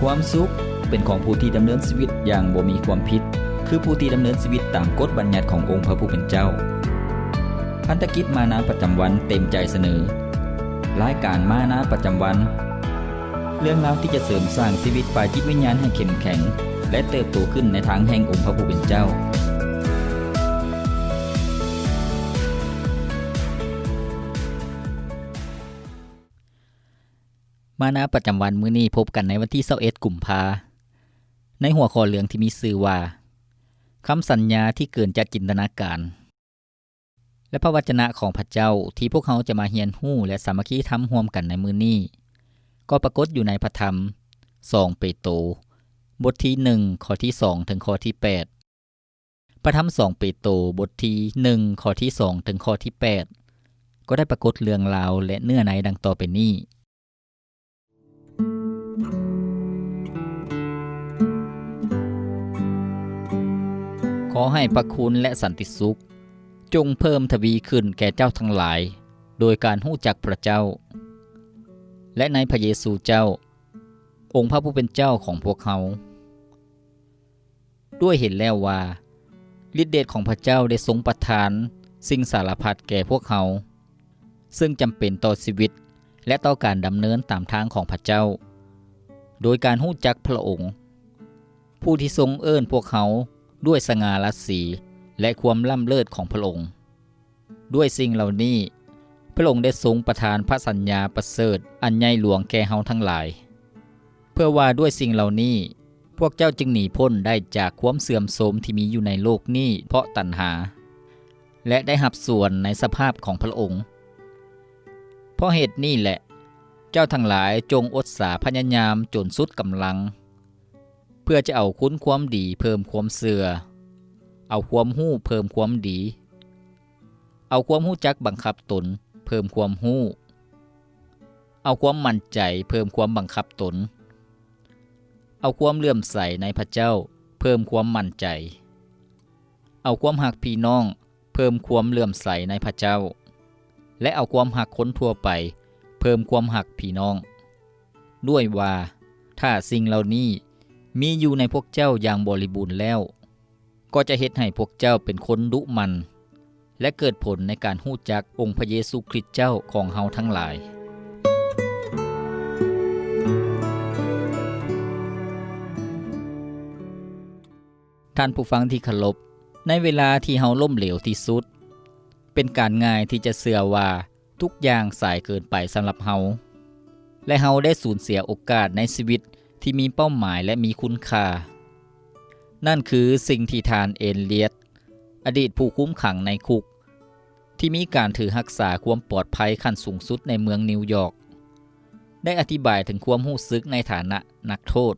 ความสุขเป็นของผู้ที่ดำเนินชีวิตอย่างบ่มีความผิด คือผู้ที่ดำเนินชีวิตตามกฎบัญญัติขององค์พระผู้เป็นเจ้า พันธกิจมานาประจำวันเต็มใจเสนอ รายการมานาประจำวัน เรื่องราวที่จะเสริมสร้างชีวิตฝ่ายจิตวิญญาณให้เข้มแข็ง และเติบโตขึ้นในทางแห่งองค์พระผู้เป็นเจ้า มานาประจำวันมื้อนี้พบกันในวันที่21กุมภาในหัวข้อเรื่องที่มีชื่อว่าคำสัญญาที่เกินจากจินตนาการ และพระวจนะของพระเจ้าที่พวกเขาจะมาเรียนรู้และสามัคคีทำร่วมกันในมื้อนี้ ก็ปรากฏอยู่ในพระธรรม 2 เปโตรบทที่1ข้อที่2ถึงข้อที่ 8 พระธรรม 2 เปโตรบทที่1ข้อที่2ถึงข้อที่ 8 ก็ได้ปรากฏเรื่องราวและเนื้อในดังต่อไปนี้ ขอให้พระคุณและสันติสุข จงเพิ่มทวีขึ้นแก่เจ้าทั้งหลาย โดยการหู้จักพระเจ้า และในพระเยซูเจ้า องค์พระผู้เป็นเจ้าของพวกเขา ด้วยเห็นแล้วว่าฤทธิเดชของพระเจ้าได้ทรงประทาน สิ่งสารพัดแก่พวกเขา ซึ่งจำเป็นต่อชีวิตและต่อการดำเนินตามทางของพระเจ้า โดยการหู้จักพระองค์ ผู้ที่ทรงเอิ้นพวกเขา ด้วยสง่าราศีและความล่ำเลิศของพระองค์ ด้วยสิ่งเหล่านี้ พระองค์ได้ทรงประทานพระสัญญาประเสริฐอันใหญ่หลวงแก่เฮาทั้งหลาย เพื่อว่าด้วยสิ่งเหล่านี้ พวกเจ้าจึงหนีพ้นได้จากความเสื่อมโทรมที่มีอยู่ในโลกนี้เพราะตัณหา และได้หับส่วนในสภาพของพระองค์ เพราะเหตุนี้แหละ เจ้าทั้งหลายจงอดสาพยายามจนสุดกำลัง พื่อจะเอาคุณความดีเพิ่มความเสือ เอาความหู้เพิ่มความดี เอาความหู้จักบังคับตน เพิ่มความหู้ เอาความมั่นใจเพิ่มความบังคับตน เอาความเลื่อมใสในพระเจ้า เพิ่มความมั่นใจ เอาความหักพี่น้อง เพิ่มความเลื่อมใสในพระเจ้า และเอาความหักคนทั่วไป เพิ่มความหักพี่น้อง ด้วยว่าถ้าสิ่งเหล่านี้ มีอยู่ในพวกเจ้าอย่างบริบูรณ์แล้ว ก็จะเฮ็ดให้พวกเจ้าเป็นคนดุมัน และเกิดผลในการหู้จักองค์พระเยซูคริสต์เจ้าของเฮาทั้งหลาย ท่านผู้ฟังที่เคารพในเวลาที่เฮาล่มเหลวที่สุด เป็นการง่ายที่จะเสื่อว่าทุกอย่างสายเกินไปสำหรับเฮาและเฮาได้สูญเสียโอกาสในชีวิต ที่มีเป้าหมายและมีคุณค่า นั่นคือสิ่งที่ทานเอนเลียตอดีตผู้คุ้มขังในคุก ที่มีการถือรักษาความปลอดภัยขั้นสูงสุดในเมืองนิวยอร์กได้อธิบายถึงความรู้สึกในฐานะนักโทษ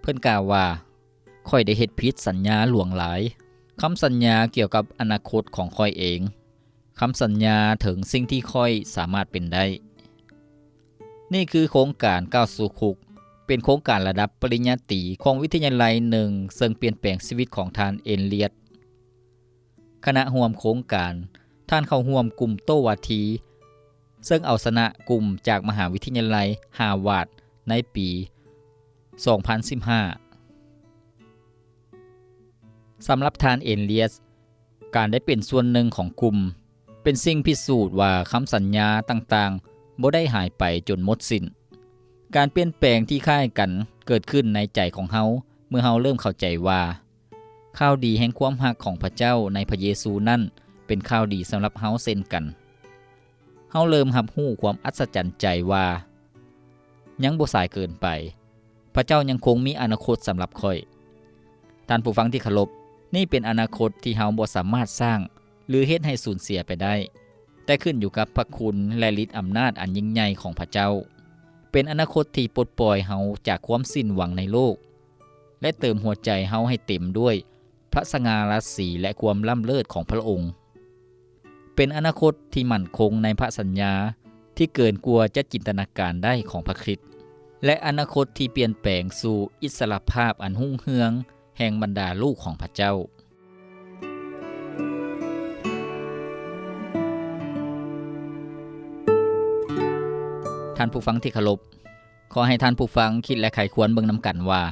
เพิ่นกล่าวว่าค่อยได้เฮ็ดผิดสัญญาหลวงหลาย คำสัญญาเกี่ยวกับอนาคตของค่อยเอง คำสัญญาถึงสิ่งที่ค่อยสามารถเป็นได้ นี่คือโครงการก้าวสู่คุก เป็นโครงการระดับปริญญาตรีของวิทยาลัยหนึ่งซึ่งเปลี่ยนแปลงชีวิตของท่านเอ็นเลียตคณะห่วมโครงการท่านเข้าห่วมกลุ่มโตวาที ซึ่งเอาสนะกลุ่มจากมหาวิทยาลัยฮาวาดในปี 2015 สำหรับทานเอนเลียส การได้เป็นส่วนหนึ่งของกลุ่ม เป็นสิ่งพิสูจน์ว่าคำสัญญาต่างๆ บ่ได้หายไปจนหมดสิน้น การเปลี่ยนแปลงที่ค่ายกันเกิดขึ้นในใจของเฮาเมื่อเฮาเริ่มเข้าใจว่าข่าวดีแห่งความหักของพระเจ้าในพระเยซูนั่นเป็นข่าวดีสำหรับเฮาเช่นกัน เฮาเริ่มรับรู้ความอัศจรรย์ใจว่า ยังบ่สายเกินไป พระเจ้ายังคงมีอนาคตสำหรับค่อย ท่านผู้ฟังที่เคารพนี่เป็นอนาคตที่เฮาบ่สามารถสร้าง หรือเฮ็ดให้สูญเสียไปได้ แต่ขึ้นอยู่กับพระคุณและฤทธิ์อำนาจอันยิ่งใหญ่ของพระเจ้า เป็นอนาคตที่ปลดปล่อยเฮาจากความสิ้นหวังในโลก และเติมหัวใจเฮาให้เต็มด้วย พระสง่าราศีและความล่ำเลิศของพระองค์ เป็นอนาคตที่มั่นคงในพระสัญญาที่เกินกลัวจะจินตนาการได้ของพระคริสต์และอนาคตที่เปลี่ยนแปลงสู่อิสรภาพอันหุ่งเฮือง แห่งบรรดาลูกของพระเจ้า ท่านผู้ฟังที่เคารพขอให้ท่านผู้ฟังคิดและไขควรเบิ่งนํกันว่า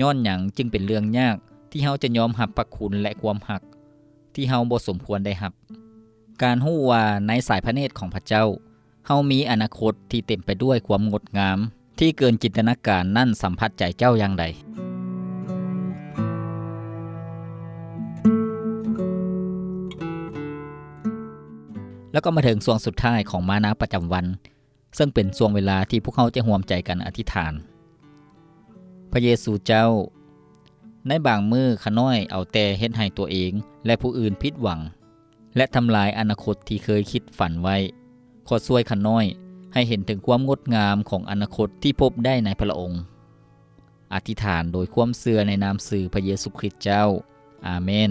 ย้อนหยังจึงเป็นเรื่องยากที่เฮาจะยอมรับพระคุณและความหัก ที่เฮาบ่สมควรได้รับ การฮู้ว่าในสายพระเนตรของพระเจ้าเฮามีอนาคตที่เต็มไปด้วยความงดงาม ที่เกินจินตนาการนั่นสัมผัสใจเจ้าอย่างใดแล้วก็มาถึงช่วงสุดท้ายของมานาประจำวัน ซึ่งเป็นช่วงเวลาที่พวกเขาจะห่วมใจกันอธิษฐาน พระเยซูเจ้า ในบางมือขน้อยเอาแต่เฮ็ดให้ตัวเองและผู้อื่นผิดหวัง และทำลายอนาคตที่เคยคิดฝันไว้ ขอช่วยขน้อยให้เห็นถึงความงดงามของอนาคตที่พบได้ในพระองค์ อธิษฐานโดยความเสื่อในนามสื่อพระเยซูคริสต์เจ้า อาเมน